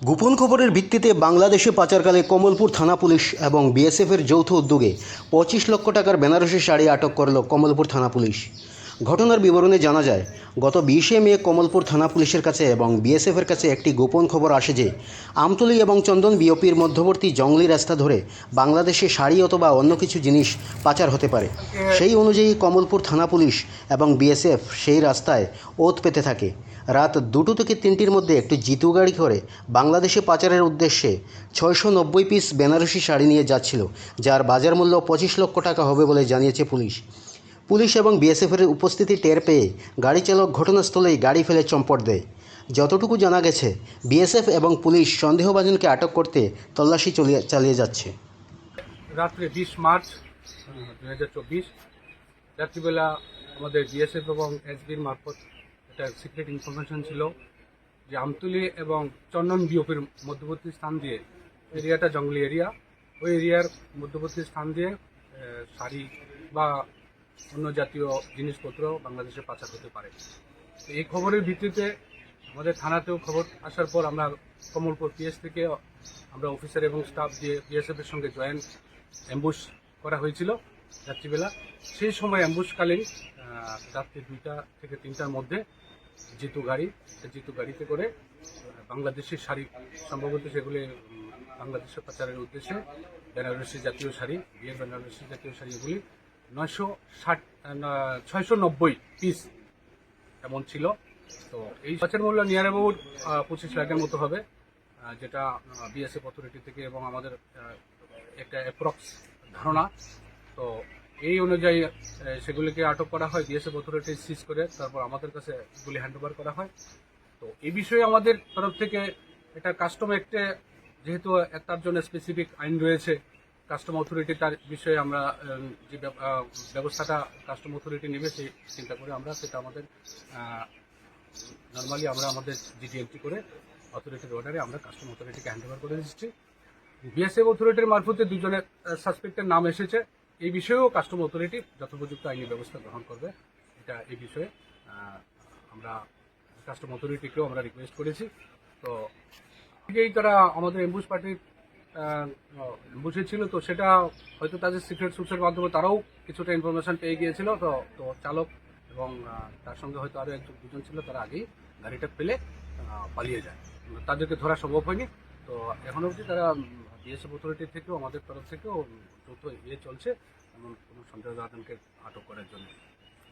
গোপন খবরের ভিত্তিতে বাংলাদেশে পাচারকালে কমলপুর থানা পুলিশ এবং বিএসএফের যৌথ উদ্যোগে পঁচিশ লক্ষ টাকার বেনারসি শাড়ি আটক করল কমলপুর থানা পুলিশ। ঘটনার বিবরণে জানা যায়, গত বিশে মে কমলপুর থানা পুলিশের কাছে এবং বিএসএফের কাছে একটি গোপন খবর আসে যে, আমতলী এবং চন্দন বিওপির মধ্যবর্তী জঙ্গলি রাস্তা ধরে বাংলাদেশে শাড়ি অথবা অন্য কিছু জিনিস পাচার হতে পারে। সেই অনুযায়ী কমলপুর থানা পুলিশ এবং বিএসএফ সেই রাস্তায় ওত পেতে থাকে। রাত দুটো থেকে তিনটির মধ্যে একটি জিতু গাড়ি করে বাংলাদেশে পাচারের উদ্দেশ্যে ছয়শো নব্বই পিস বেনারসি শাড়ি নিয়ে যাচ্ছিল, যার বাজার মূল্য পঁচিশ লক্ষ টাকা হবে বলে জানিয়েছে পুলিশ। পুলিশ এবং বিএসএফের উপস্থিতি টের পেয়ে গাড়ি চালক ঘটনাস্থলেই গাড়ি ফেলে চম্পট দেয়। যতটুকু জানা গেছে, বিএসএফ এবং পুলিশ সন্দেহভাজনকে আটক করতে তল্লাশি চলিয়ে, চালিয়ে যাচ্ছে। রাত্রে বিশ মার্চ দু হাজার চব্বিশ, রাত্রিবেলা আমাদের বিএসএফ এবং এসবির মারফত একটা সিক্রেট ইনফরমেশন ছিল যে আমতুলি এবং চন্দন বিওপির মধ্যবর্তী স্থান দিয়ে, এরিয়াটা জঙ্গলি এরিয়া, ওই এরিয়ার মধ্যবর্তী স্থান দিয়ে শাড়ি বা অন্য জাতীয় জিনিসপত্র বাংলাদেশে পাচার হতে পারে। তো এই খবরের ভিত্তিতে আমাদের থানাতেও খবর আসার পর আমরা কমলপুর পিএস থেকে আমরা অফিসার এবং স্টাফ দিয়ে বিএসএফ এর সঙ্গে জয়েন্ট অ্যাম্বুশ করা হয়েছিল রাত্রিবেলা। সেই সময় অ্যাম্বুশকালীন রাত্রি দুইটা থেকে তিনটার মধ্যে জিতু গাড়ি জিতু গাড়িতে করে বাংলাদেশের শাড়ি সম্ভবত সেগুলি উম, বাংলাদেশে পাচারের উদ্দেশ্যে বেনারসি জাতীয় শাড়ি বিয়ের বেনারসি জাতীয় শাড়ি এগুলি নয়শো ষাট ছয়শো নব্বই পিস এমন ছিল। তো এই পাচার মূল্য নিয়ার অ্যাবাউট পঁচিশ লাখের মতো হবে যেটা বিএসএফ অথরিটি থেকে এবং আমাদের একটা অ্যাপ্রক্স ধারণা। তো এই অনুযায়ী সেগুলিকে আটক করা হয় বিএসএফ অথরিটি সিজ করে, তারপর আমাদের কাছে এগুলি হ্যান্ড ওভার করা হয়। তো এই বিষয়ে আমাদের তরফ থেকে এটা কাস্টম অ্যাক্টে যেহেতু তার জন্য স্পেসিফিক আইন রয়েছে কাস্টম অথরিটি তার বিষয়ে আমরা যে ব্যব- ব্যবস্থাটা কাস্টম অথরিটি নেবে সেই চিন্তা করে আমরা সেটা আমাদের নর্মালি আমরা আমাদের জিডি এন্ট্রি করে অথরিটির অর্ডারে আমরা কাস্টম অথরিটিকে হ্যান্ড ওভার করে দিচ্ছি বিএসএফ অথরিটির মারফতে দুজনের সাসপেক্টের নাম এসেছে। এই বিষয়েও কাস্টম অথরিটি যথোপযুক্ত আইনি ব্যবস্থা গ্রহণ করবে। এটা এই বিষয়ে আমরা কাস্টম অথরিটিকেও আমরা রিকোয়েস্ট করেছি। তো থেকেই তারা আমাদের এম্বুশ পার্টির এম্বুশে ছিল তো সেটা হয়তো তাদের সিক্রেট সোর্সের মাধ্যমে তারাও কিছুটা ইনফরমেশন পেয়ে গিয়েছিল। তো তো চালক এবং তার সঙ্গে হয়তো আরও একজন, দুজন ছিল, তারা আগেই গাড়িটা ফেলে পালিয়ে যায়। তাদেরকে ধরা সম্ভব হয়নি। তো এখন অবধি তারা বিএসএফ অথরিটি থেকেও, আমাদের তরফ থেকেও যৌথ ইয়ে চলছে। এমন কোনো সন্দেহবাদনকে আটক করার জন্য।